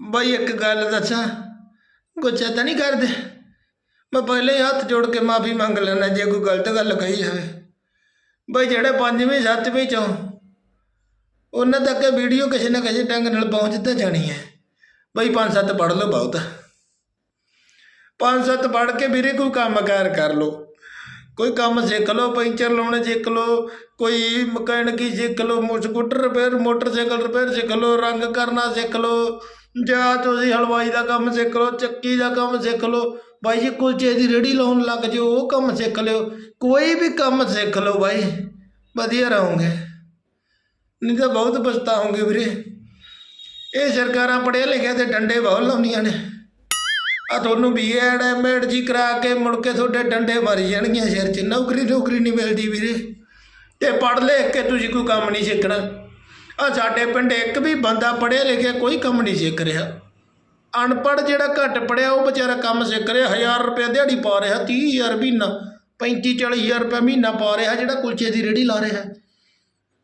ਬਈ ਇੱਕ ਗੱਲ ਦੱਸਾਂ, ਗੁੱਸਾ ਤਾਂ ਨਹੀਂ ਕਰਦੇ? ਮੈਂ ਪਹਿਲੇ ਹੀ ਹੱਥ ਜੋੜ ਕੇ ਮਾਫੀ ਮੰਗ ਲੈਣਾ ਜੇ ਕੋਈ ਗਲਤ ਗੱਲ ਕਹੀ ਹੋਵੇ। ਬਈ ਜਿਹੜੇ ਪੰਜਵੀਂ, ਸੱਤਵੀਂ ਚੋਂ ਉਹਨਾਂ ਤੱਕ ਇਹ ਵੀਡੀਓ ਕਿਸੇ ਨਾ ਕਿਸੇ ਢੰਗ ਨਾਲ ਪਹੁੰਚ ਤਾਂ ਜਾਣੀ ਹੈ। ਬਈ ਪੰਜ ਸੱਤ ਪੜ੍ਹ ਲਓ ਬਹੁਤ। ਪੰਜ ਸੱਤ ਪੜ੍ਹ ਕੇ ਵੀਰੇ ਕੋਈ ਕੰਮ ਕਾਰ ਕਰ ਲਓ। ਕੋਈ ਕੰਮ ਸਿੱਖ ਲਓ, ਪੈਂਚਰ ਲਾਉਣੇ ਸਿੱਖ ਲਓ, ਕੋਈ ਮਕੈਨਿਕੀ ਸਿੱਖ ਲਓ ਸਕੂਟਰ ਰਿਪੇਅਰ, ਮੋਟਰਸਾਈਕਲ ਰਿਪੇਅਰ ਸਿੱਖ ਲਓ, ਰੰਗ ਕਰਨਾ ਸਿੱਖ ਲਓ। ਜਾਂ ਤੁਸੀਂ ਹਲਵਾਈ ਦਾ ਕੰਮ ਸਿੱਖ ਲਓ, ਚੱਕੀ ਦਾ ਕੰਮ ਸਿੱਖ ਲਓ, ਬਾਈ ਜੀ ਕੁਲਚੇ ਦੀ ਰੇੜੀ ਲਾਉਣ ਲੱਗ ਜਾਓ, ਉਹ ਕੰਮ ਸਿੱਖ ਲਿਓ। ਕੋਈ ਵੀ ਕੰਮ ਸਿੱਖ ਲਓ ਬਾਈ, ਵਧੀਆ ਰਹੋਗੇ। ਨਹੀਂ ਤਾਂ ਬਹੁਤ ਪਛਤਾਓਗੇ ਵੀਰੇ। ਇਹ ਸਰਕਾਰਾਂ ਪੜ੍ਹਿਆ ਲਿਖਿਆ ਤੇ ਡੰਡੇ ਬਹੁਤ ਲਾਉਂਦੀਆਂ ਨੇ। ਆ ਤੁਹਾਨੂੰ ਬੀਐਡ ਐਮਐਡ ਜੀ ਕਰਾ ਕੇ ਮੁੜ ਕੇ ਤੁਹਾਡੇ ਡੰਡੇ ਮਾਰੀ ਜਾਣਗੀਆਂ ਸਿਰ 'ਚ। ਨੌਕਰੀ ਨੌਕਰੀ ਨਹੀਂ ਮਿਲਦੀ ਵੀਰੇ। ਤੇ ਪੜ੍ਹ ਲਿਖ ਕੇ ਤੁਸੀਂ ਕੋਈ ਕੰਮ ਨਹੀਂ ਸਿੱਖਣਾ। ਆ ਸਾਡੇ ਪਿੰਡ ਇੱਕ ਵੀ ਬੰਦਾ ਪੜ੍ਹਿਆ ਲਿਖਿਆ ਕੋਈ ਕੰਮ ਨਹੀਂ ਸਿੱਖ ਰਿਹਾ। ਅਨਪੜ੍ਹ ਜਿਹੜਾ ਘੱਟ ਪੜਿਆ ਉਹ ਵਿਚਾਰਾ ਕੰਮ ਸਿੱਖ ਰਿਹਾ। 1000 ਰੁਪਏ ਦਿਹਾੜੀ ਪਾ ਰਿਹਾ 30000 ਮਹੀਨਾ 35 40000 ਰੁਪਏ ਮਹੀਨਾ ਪਾ ਰਿਹਾ ਜਿਹੜਾ ਕੁਲਚੇ ਦੀ ਰੇੜੀ ਲਾ ਰਿਹਾ।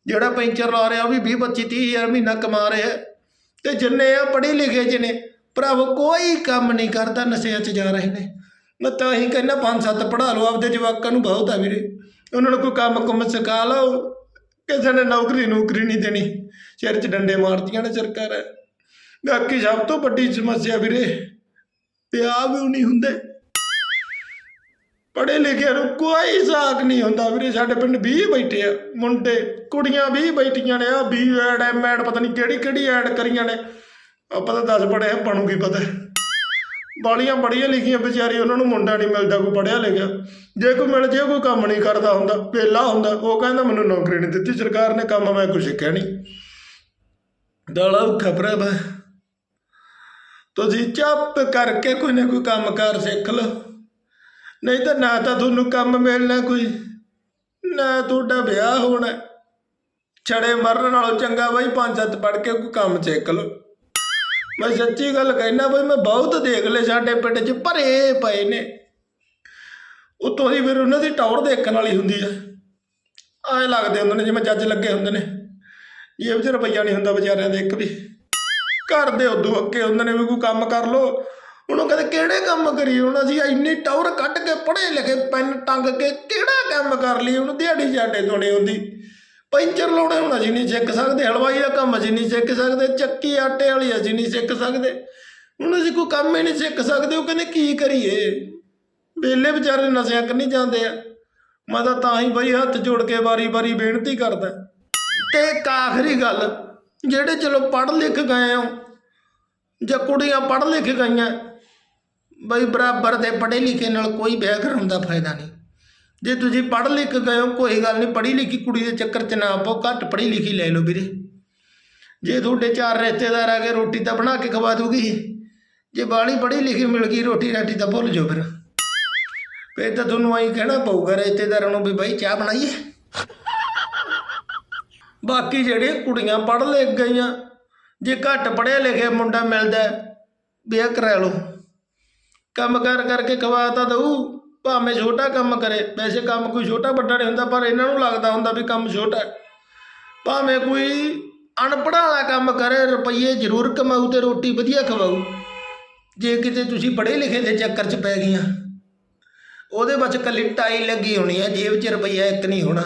ਜਿਹੜਾ ਪੈਂਚਰ ਲਾ ਰਿਹਾ, ਉਹ ਵੀ 20 25 30000 ਮਹੀਨਾ ਕਮਾ ਰਿਹਾ। ਤੇ ਜਿੰਨੇ ਆ ਪੜ੍ਹੇ ਲਿਖੇ ਜਿਹਨੇ ਭਰਾਵੋ, ਕੋਈ ਕੰਮ ਨਹੀਂ ਕਰਦਾ, ਨਸ਼ਿਆਂ 'ਚ ਜਾ ਰਹੇ ਨੇ। ਮੈਂ ਤਾਂ ਹੀ ਕਹਿੰਦਾ, ਪੰਜ ਸੱਤ ਪੜ੍ਹਾ ਲਓ ਆਪਦੇ ਜਵਾਕਾਂ ਨੂੰ, ਬਹੁਤ ਆ ਵੀਰੇ। ਉਹਨਾਂ ਨੂੰ ਕੋਈ ਕੰਮ ਕੁਮ ਸਿਖਾ ਲਓ। ਕਿਸੇ ਨੇ ਨੌਕਰੀ ਨੌਕਰੀ ਨਹੀਂ ਦੇਣੀ, ਸਿਰ 'ਚ ਡੰਡੇ ਮਾਰਦੀਆਂ ਨੇ ਸਰਕਾਰਾਂ। ਬਾਕੀ ਸਭ ਤੋਂ ਵੱਡੀ ਸਮੱਸਿਆ ਵੀਰੇ ਵਿਆਹ ਵੀ ਨਹੀਂ ਹੁੰਦੇ। ਪੜੇ ਲਿਖਿਆਂ ਨੂੰ ਕੋਈ ਸਾਕ ਨਹੀਂ ਹੁੰਦਾ ਵੀਰੇ, ਸਾਡੇ ਪਿੰਡ 20 ਬੈਠੇ ਆ, ਮੁੰਡੇ, ਕੁੜੀਆਂ 20 ਬੈਠੀਆਂ ਨੇ, ਆ ਬੀ ਐਡ ਐਮ ਐਡ ਪਤਾ ਨਹੀਂ ਕਿਹੜੀ ਕਿਹੜੀ ਐਡ ਕਰੀਆਂ ਨੇ। ਆਪਾਂ ਤਾਂ 10 ਆਪਾਂ ਨੂੰ ਕੀ ਪਤਾ। ਬਾਲੀਆਂ ਪੜੀਆਂ ਲਿਖੀਆਂ ਵਿਚਾਰੀ ਉਹਨਾਂ ਨੂੰ ਮੁੰਡਾ ਨਹੀਂ ਮਿਲਦਾ, ਕੋਈ ਪੜ੍ਹਿਆ ਲਿਖਿਆ। ਜੇ ਕੋਈ ਮਿਲ ਜੇ, ਕੋਈ ਕੰਮ ਨਹੀਂ ਕਰਦਾ ਹੁੰਦਾ, ਵਿਹਲਾ ਹੁੰਦਾ, ਉਹ ਕਹਿੰਦਾ ਮੈਨੂੰ ਨੌਕਰੀ ਨਹੀਂ ਦਿੱਤੀ, ਸਰਕਾਰ ਨੇ ਕੰਮ ਮੈਂ ਕੁਛ ਸਿੱਖਿਆ ਨਹੀਂ। ਦਾਲਾ ਖਬਰਾਂ ਬਾ ਤੁਸੀਂ ਚੱਪ ਕਰਕੇ ਕੋਈ ਨਾ ਕੋਈ ਕੰਮ ਕਾਰ ਸਿੱਖ ਲਓ। ਨਹੀਂ ਤਾਂ ਨਾ ਤਾਂ ਤੁਹਾਨੂੰ ਕੰਮ ਮਿਲਣਾ ਕੋਈ, ਨਾ ਤੁਹਾਡਾ ਵਿਆਹ ਹੋਣਾ। ਛੜੇ ਮਰਨ ਨਾਲੋਂ ਚੰਗਾ ਬਾਈ ਪੰਜ ਸੱਤ ਪੜ ਕੇ ਕੋਈ ਕੰਮ ਸਿੱਖ ਲਓ। ਮੈਂ ਸੱਚੀ ਗੱਲ ਕਹਿਣਾ ਬਈ, ਮੈਂ ਬਹੁਤ ਦੇਖ ਲਏ ਸਾਡੇ ਪਿੰਡ 'ਚ, ਭਰੇ ਪਏ ਨੇ। ਉਤੋਂ ਦੀ ਫਿਰ ਉਹਨਾਂ ਦੀ ਟੌਰ ਦੇਖਣ ਵਾਲੀ ਹੁੰਦੀ ਆ। ਐਂ ਲੱਗਦੇ ਹੁੰਦੇ ਨੇ ਜਿਵੇਂ ਜੱਜ ਲੱਗੇ ਹੁੰਦੇ ਨੇ। ਇਹ ਵਿੱਚ ਰੁਪਈਆ ਨਹੀਂ ਹੁੰਦਾ ਵਿਚਾਰਿਆਂ ਦੇ ਇੱਕ ਵੀ। ਘਰ ਦੇ ਉਦੋਂ ਅੱਕੇ ਹੁੰਦੇ ਨੇ ਵੀ ਕੋਈ ਕੰਮ ਕਰ ਲੋ ਉਹਨੂੰ ਕਹਿੰਦੇ, ਕਿਹੜੇ ਕੰਮ ਕਰੀ ਹੁਣ ਅਸੀਂ ਇੰਨੀ ਟੌਰ ਕੱਢ ਕੇ ਪੜ੍ਹੇ ਲਿਖੇ, ਪੈਨ ਟੰਗ ਕੇ ਕਿਹੜਾ ਕੰਮ ਕਰ ਲਈ ਉਹਨੂੰ ਦਿਹਾੜੀ ਜਾਡੇ ਤੋਂ ਨਹੀਂ ਹੁੰਦੀ। ਪੈਂਚਰ ਲਾਉਣੇ ਹੁਣ ਅਸੀਂ ਨਹੀਂ ਸਿੱਖ ਸਕਦੇ, ਹਲਵਾਈ ਦਾ ਕੰਮ ਅਸੀਂ ਨਹੀਂ ਸਿੱਖ ਸਕਦੇ, ਚੱਕੀ ਆਟੇ ਵਾਲੀ ਅਸੀਂ ਨਹੀਂ ਸਿੱਖ ਸਕਦੇ। ਹੁਣ ਅਸੀਂ ਕੋਈ ਕੰਮ ਹੀ ਨਹੀਂ ਸਿੱਖ ਸਕਦੇ, ਉਹ ਕਹਿੰਦੇ ਕੀ ਕਰੀਏ? ਵੇਲੇ ਵਿਚਾਰੇ ਨਸ਼ਿਆਂ ਕੰਨੀ ਜਾਂਦੇ ਆ। ਮੈਂ ਤਾਂ ਤਾਂ ਹੀ ਬਈ ਹੱਥ ਜੋੜ ਕੇ ਵਾਰੀ-ਵਾਰੀ ਬੇਨਤੀ ਕਰਦਾ। ਤੇ ਇੱਕ ਆਖਰੀ ਗੱਲ, ਜਿਹੜੇ ਚਲੋ ਪੜ੍ਹ ਲਿਖ ਗਏ ਹੋ, ਜਾਂ ਕੁੜੀਆਂ ਪੜ੍ਹ ਲਿਖ ਗਈਆਂ, ਬਈ ਬਰਾਬਰ ਦੇ ਪੜ੍ਹੇ ਲਿਖੇ ਨਾਲ ਕੋਈ ਵਿਆਹ ਦਾ ਫਾਇਦਾ ਨਹੀਂ। ਜੇ ਤੁਸੀਂ ਪੜ੍ਹ ਲਿਖ ਗਏ ਹੋ ਕੋਈ ਗੱਲ ਨਹੀਂ ਪੜ੍ਹੀ ਲਿਖੀ ਕੁੜੀ ਦੇ ਚੱਕਰ 'ਚ ਨਾ ਪਾਓ ਘੱਟ ਪੜ੍ਹੀ ਲਿਖੀ ਲੈ ਲਓ ਵੀਰੇ। ਜੇ ਤੁਹਾਡੇ ਚਾਰ ਰਿਸ਼ਤੇਦਾਰ ਆ ਗਏ ਰੋਟੀ ਤਾਂ ਬਣਾ ਕੇ ਖਵਾ ਦੂਗੀ ਜੇ ਬਾਲੀ ਪੜ੍ਹੀ ਲਿਖੀ ਮਿਲ ਗਈ ਰੋਟੀ ਰਾਟੀ ਤਾਂ ਭੁੱਲ ਜਾਓ ਫਿਰ। ਫਿਰ ਤਾਂ ਤੁਹਾਨੂੰ ਆਈ ਕਹਿਣਾ ਪਊਗਾ ਰਿਸ਼ਤੇਦਾਰਾਂ ਨੂੰ ਵੀ ਬਾਈ ਚਾਹ ਬਣਾਈਏ। ਬਾਕੀ ਜਿਹੜੇ ਕੁੜੀਆਂ ਪੜ੍ਹ ਲਿਖ ਗਈਆਂ ਜੇ ਘੱਟ ਪੜ੍ਹਿਆ ਲਿਖਿਆ ਮੁੰਡਾ ਮਿਲਦਾ ਹੈ, ਵਿਆਹ ਕਰਾ ਲਓ। ਕੰਮ ਕਰ ਕਰਕੇ ਖਵਾ ਤਾਂ ਦਊ। ਭਾਵੇਂ ਛੋਟਾ ਕੰਮ ਕਰੇ, ਵੈਸੇ ਕੰਮ ਕੋਈ ਛੋਟਾ ਵੱਡਾ ਨਹੀਂ ਹੁੰਦਾ, ਪਰ ਇਹਨਾਂ ਨੂੰ ਲੱਗਦਾ ਹੁੰਦਾ ਵੀ ਕੰਮ ਛੋਟਾ ਭਾਵੇਂ ਕੋਈ ਅਨਪੜ੍ਹਾਂ ਵਾਲਾ ਕੰਮ ਕਰੇ, ਰੁਪਈਏ ਜ਼ਰੂਰ ਕਮਾਊ ਤੇ ਰੋਟੀ ਵਧੀਆ ਖਵਾਊ। ਜੇ ਕਿਤੇ ਤੁਸੀਂ ਪੜ੍ਹੇ ਲਿਖੇ ਦੇ ਚੱਕਰ 'ਚ ਪੈ ਗਈਆਂ, ਉਹਦੇ ਵਿੱਚ ਕੱਲੀ ਟਾਈ ਲੱਗੀ ਹੋਣੀ ਹੈ, ਜੇਬ 'ਚ ਰੁਪਈਆ ਇੱਕ ਨਹੀਂ ਹੋਣਾ।